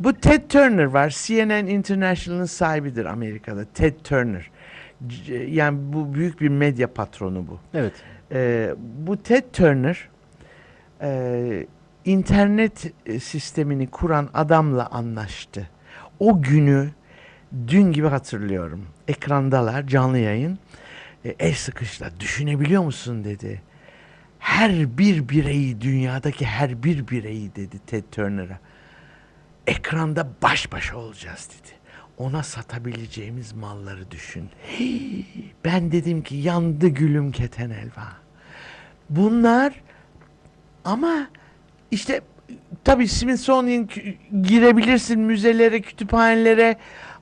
Bu Ted Turner var. CNN International'ın sahibidir Amerika'da. Ted Turner. Yani bu büyük bir medya patronu bu. Evet. Ee, bu Ted Turner e, internet sistemini kuran adamla anlaştı. O günü dün gibi hatırlıyorum. Ekrandalar canlı yayın. E, el sıkışla düşünebiliyor musun dedi. Her bir bireyi dünyadaki her bir bireyi dedi Ted Turner'a. Ekranda baş başa olacağız dedi. Ona satabileceğimiz malları düşün. Hii, ben dedim ki yandı gülüm keten elva. Bunlar ama işte tabii Smithsonian girebilirsin müzelere, kütüphanelere,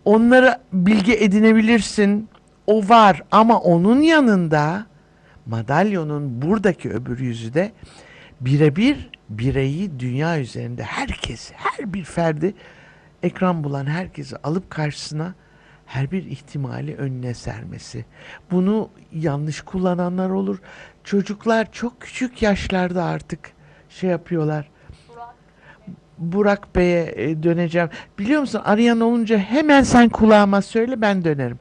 onlara bilgi edinebilirsin. O var ama onun yanında madalyonun buradaki öbür yüzü de birebir bireyi dünya üzerinde herkes, her bir ferdi ekran bulan herkesi alıp karşısına her bir ihtimali önüne sermesi. Bunu yanlış kullananlar olur. Çocuklar çok küçük yaşlarda artık şey yapıyorlar. Burak Bey'e e, döneceğim. Biliyor musun arayan olunca hemen sen kulağıma söyle ben dönerim.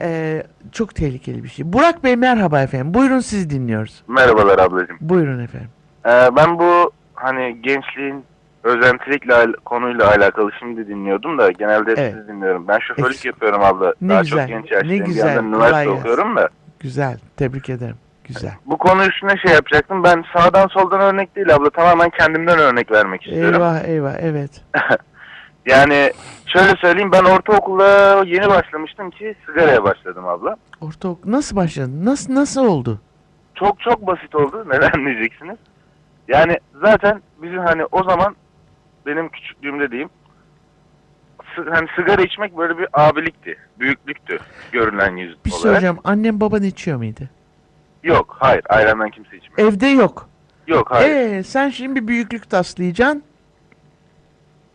Ee, çok tehlikeli bir şey. Burak Bey merhaba efendim. Buyurun sizi dinliyoruz. Merhabalar ablacığım. Buyurun efendim. Ee, ben bu hani gençliğin özentilikle al- konuyla alakalı şimdi dinliyordum da genelde Evet. sizi dinliyorum. Ben şoförlük Eks- yapıyorum abla. Ne Daha güzel, çok genç ne yaştayım. Bir güzel, yandan kolay üniversite gelsin. okuyorum da. Güzel. Tebrik ederim. Güzel. Bu konu üstüne şey yapacaktım. Ben sağdan soldan örnek değil abla. Tamamen kendimden örnek vermek istiyorum. Eyvah eyvah evet. Yani şöyle söyleyeyim ben ortaokula yeni başlamıştım ki sigaraya başladım abla. Ortaokul nasıl başladın? Nasıl nasıl oldu? Çok çok basit oldu. Neden diyeceksiniz? Yani zaten bizim hani o zaman benim küçüklüğümde diyeyim hani sigara içmek böyle bir abilikti. Büyüklüktü görünen yüz Bir şey olarak. soracağım. Annem baban içiyor muydu? Yok hayır ailemden kimse içmiyor. Evde yok. Yok hayır. Ee, sen şimdi bir büyüklük taslayacaksın.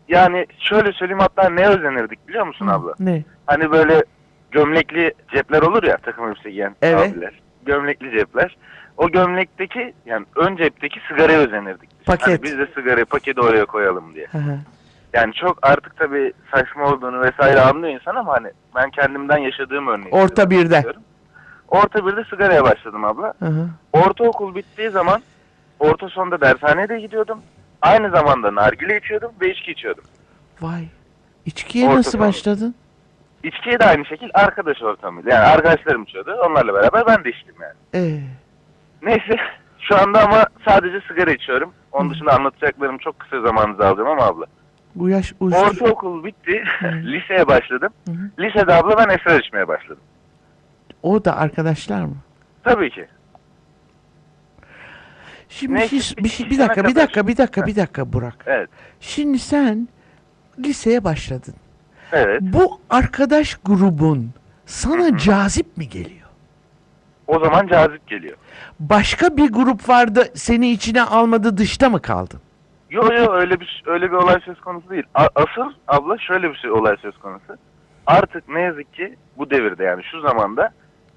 Yani şöyle söyleyeyim hatta ne özenirdik biliyor musun abla? Ne? Hani böyle gömlekli cepler olur ya takım elbise giyen Evet. abiler. Gömlekli cepler. O gömlekteki yani ön cepteki sigaraya özenirdik. biz. Paket. Hani biz de sigarayı paketi oraya koyalım diye. Hı hı. Yani çok artık tabii saçma olduğunu vesaire anlıyor insan ama hani ben kendimden yaşadığım örneği. Orta birde. anlatıyorum. Orta birde sigaraya başladım abla. Hı hı. Ortaokul bittiği zaman orta sonda dershaneye de gidiyordum. Aynı zamanda nargile içiyordum ve içki içiyordum. Vay. İçkiye Orta nasıl son. başladın? İçkiye de aynı şekilde arkadaş ortamıyla. Yani arkadaşlarım içiyordu. Onlarla beraber ben de içtim yani. Ee, Neyse şu anda ama sadece sigara içiyorum. Onun dışında anlatacaklarım çok kısa zamanınızı alacağım ama abla. bu yaş uyuşturucu. Ortaokul bitti. Liseye başladım. Lisede abla ben esrar içmeye başladım. O da arkadaşlar mı? Tabii ki. Şimdi Neyse, bir, şey- bir, şey- bir dakika, bir dakika, bir dakika, bir dakika Burak. Evet. Şimdi sen liseye başladın. Evet. Bu arkadaş grubun sana cazip mi geliyor? O zaman cazip geliyor. Başka bir grup vardı seni içine almadı dışta mı kaldın? Yo yo öyle bir öyle bir olay söz konusu değil. A- asıl abla şöyle bir şey olay söz konusu. Artık ne yazık ki bu devirde yani şu zamanda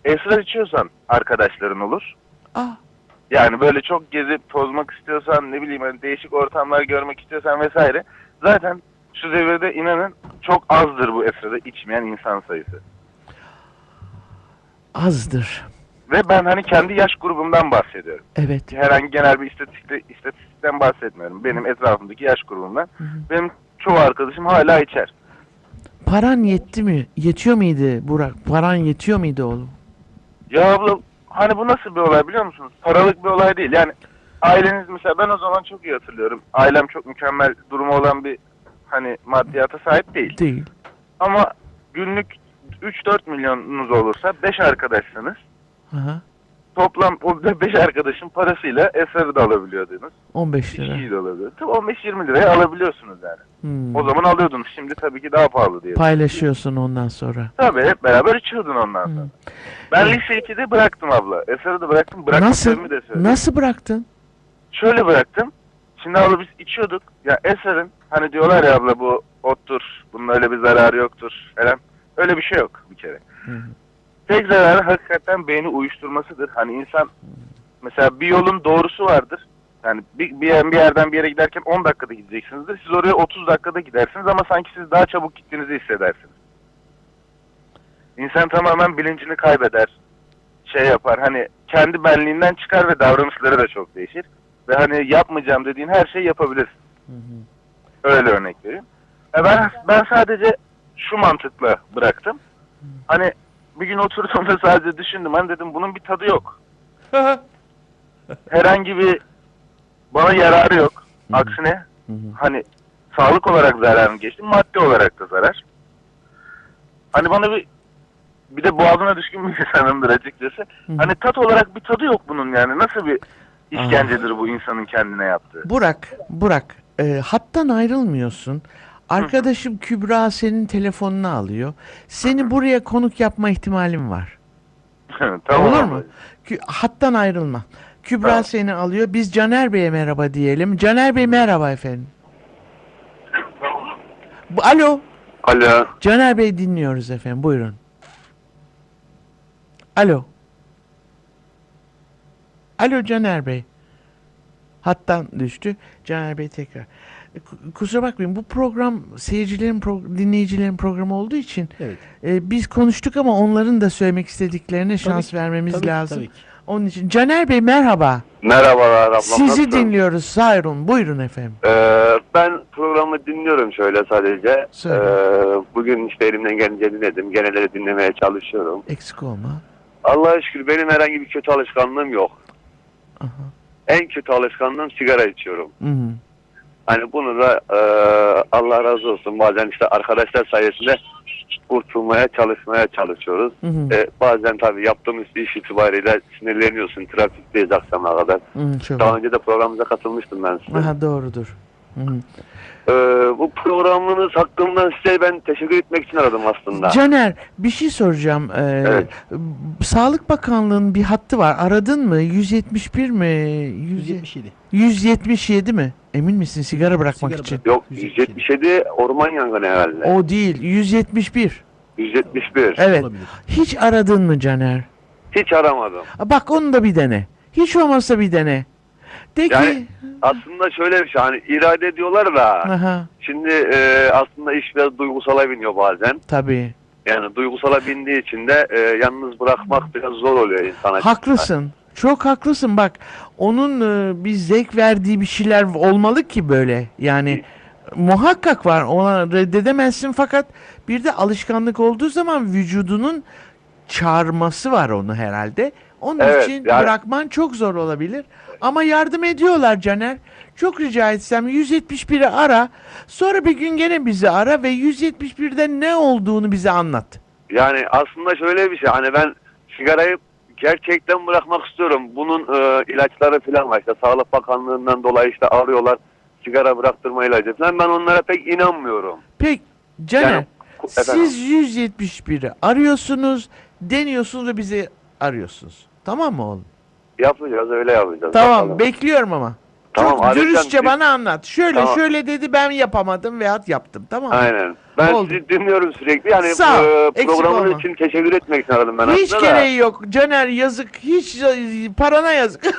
esrar içiyorsan arkadaşların olur. Aa, Yani böyle çok gezip tozmak istiyorsan ne bileyim hani değişik ortamlar görmek istiyorsan vesaire. Zaten şu devirde inanın çok azdır bu esrada içmeyen insan sayısı. azdır. Ve ben hani kendi yaş grubumdan bahsediyorum. Evet. Herhangi genel bir istatistikte, istatistikten bahsetmiyorum. Benim etrafımdaki yaş grubumdan. Hı hı. Benim çoğu arkadaşım hala içer. Paran yetti mi? Yetiyor muydu Burak? Paran yetiyor muydu oğlum? Ya abla hani bu nasıl bir olay biliyor musunuz? Paralık bir olay değil. Yani aileniz mesela ben o zaman çok iyi hatırlıyorum. Ailem çok mükemmel durumu olan bir hani maddiyata sahip değil. Değil. Ama günlük 3-4 milyonunuz olursa 5 Aha. toplam o 5 arkadaşın parasıyla eseri de alabiliyordunuz. 15 lira. İçkiyi de alabiliyordunuz. 15-20 liraya alabiliyorsunuz yani. Hmm. O zaman alıyordunuz. Şimdi tabii ki daha pahalı diye. Paylaşıyorsun ondan sonra. Tabii hep beraber içiyordun ondan sonra. Hmm. Ben lise 2'de bıraktım abla. Eseri de bıraktım. Bırakma Nasıl? de söyleyeyim. Nasıl bıraktın? Şöyle bıraktım. Şimdi abla biz içiyorduk. Ya eserin hani diyorlar ya abla bu ottur. Bunun öyle bir zararı yoktur falan. Öyle bir şey yok bir kere. Hı hı. Tek zararı hakikaten beyni uyuşturmasıdır. Hani insan mesela bir yolun doğrusu vardır. Yani bir, bir, yer- bir yerden bir yere giderken 10 dakikada gideceksinizdir. Siz oraya 30 dakikada gidersiniz ama sanki siz daha çabuk gittiğinizi hissedersiniz. İnsan tamamen bilincini kaybeder. Şey yapar hani kendi benliğinden çıkar ve davranışları da çok değişir. Ve hani yapmayacağım dediğin her şeyi yapabilirsin. Öyle örnek vereyim. E ben, ben sadece şu mantıkla bıraktım. Hani bir gün oturduğumda sadece düşündüm. Hani dedim bunun bir tadı yok. Herhangi bir bana yararı yok. Aksine hani sağlık olarak zararını geçtim. Maddi olarak da zarar. Hani bana bir bir de boğazına düşkün bir insanımdır açıkçası. Hani tat olarak bir tadı yok bunun yani. Nasıl bir işkencedir bu insanın kendine yaptığı? Burak, Burak, e, hattan ayrılmıyorsun. Arkadaşım Kübra senin telefonunu alıyor. Seni buraya konuk yapma ihtimalim var. tamam. Olur mu? Kü- hattan ayrılma. Kübra Tamam. seni alıyor. Biz Caner Bey'e merhaba diyelim. Caner Bey merhaba efendim. Bu- Alo. Alo. Caner Bey dinliyoruz efendim. Buyurun. Alo. Alo Caner Bey. Hattan düştü. Caner Bey tekrar. Ku- Kusura bakmayın bu program seyircilerin, pro- dinleyicilerin programı olduğu için Evet. e, biz konuştuk ama onların da söylemek istediklerine şans ki, vermemiz tabii ki, lazım. tabii ki. Onun için Caner Bey merhaba. Merhabalar ablam. Sizi nasılsın? dinliyoruz. Sayrun buyurun efendim. Ee, ben programı dinliyorum şöyle sadece. Söyle. Ee, bugün işte elimden gelince dinledim. Geneleri dinlemeye çalışıyorum. Eksik olma. Allah'a şükür benim herhangi bir kötü alışkanlığım yok. Aha. En kötü alışkanlığım sigara içiyorum. Hı hı. Hani bunu da e, Allah razı olsun bazen işte arkadaşlar sayesinde kurtulmaya çalışmaya çalışıyoruz. Hı hı. E, bazen tabii yaptığımız iş itibariyle sinirleniyorsun. Trafikteyiz akşama kadar. Hı Daha önce de programımıza katılmıştım ben size. Aha doğrudur. Ee, bu programınız hakkında size ben teşekkür etmek için aradım aslında. Caner bir şey soracağım. Ee, Evet. Sağlık Bakanlığı'nın bir hattı var. Aradın mı? 171 mi? Yüz- 177. 177 mi? Emin misin sigara bırakmak Sigara için? bırak- Yok 177. 177 orman yangını herhalde. O değil. 171. 171. Evet. Olabilir. Hiç aradın mı Caner? Hiç aramadım. Bak onu da bir dene. Hiç olmazsa bir dene. De ki Yani- Aslında şöyle bir şey hani irade diyorlar da Aha, şimdi e, aslında iş biraz duygusala biniyor bazen. tabii. Yani duygusala bindiği için de e, yalnız bırakmak biraz zor oluyor insan açısından. Haklısın. Çok haklısın. Bak onun e, bir zevk verdiği bir şeyler olmalı ki böyle. Yani muhakkak var. Ona reddedemezsin fakat bir de alışkanlık olduğu zaman vücudunun çağırması var onu herhalde. Onun Evet, için yani- bırakman çok zor olabilir. Ama yardım ediyorlar Caner. Çok rica etsem 171'i ara. Sonra bir gün gene bizi ara ve 171'de ne olduğunu bize anlat. Yani aslında şöyle bir şey hani ben sigarayı gerçekten bırakmak istiyorum. Bunun e, ilaçları falan var işte Sağlık Bakanlığı'ndan dolayı işte arıyorlar sigara bıraktırma ilacı falan. Ben onlara pek inanmıyorum. Peki Caner Yani, siz 171'i arıyorsunuz, deniyorsunuz ve bizi arıyorsunuz. Tamam mı oğlum? Yapacağız öyle yapacağız. Tamam Bakalım. bekliyorum ama. Tamam, Çok dürüstçe Siz- bana anlat. Şöyle Tamam. şöyle dedi ben yapamadım veyahut yaptım tamam mı? Aynen. Ben Oldu. sizi dinliyorum sürekli. Yani Sağ ol, e, eksik olma. için teşekkür etmek için aradım ben Hiç aslında da. gereği yok. Caner yazık. Hiç parana yazık. Yok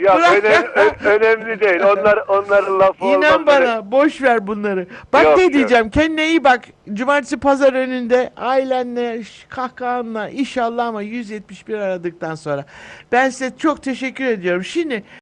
yok Bırak. önemli, ö- önemli değil. Onlar onların lafı İnan olmaz. bana boş ver bunları. Bak Yok, ne yok. diyeceğim kendine iyi bak. Cumartesi pazar önünde ailenle ş- kahkahanla inşallah ama 171 aradıktan sonra. Ben size çok teşekkür ediyorum. Şimdi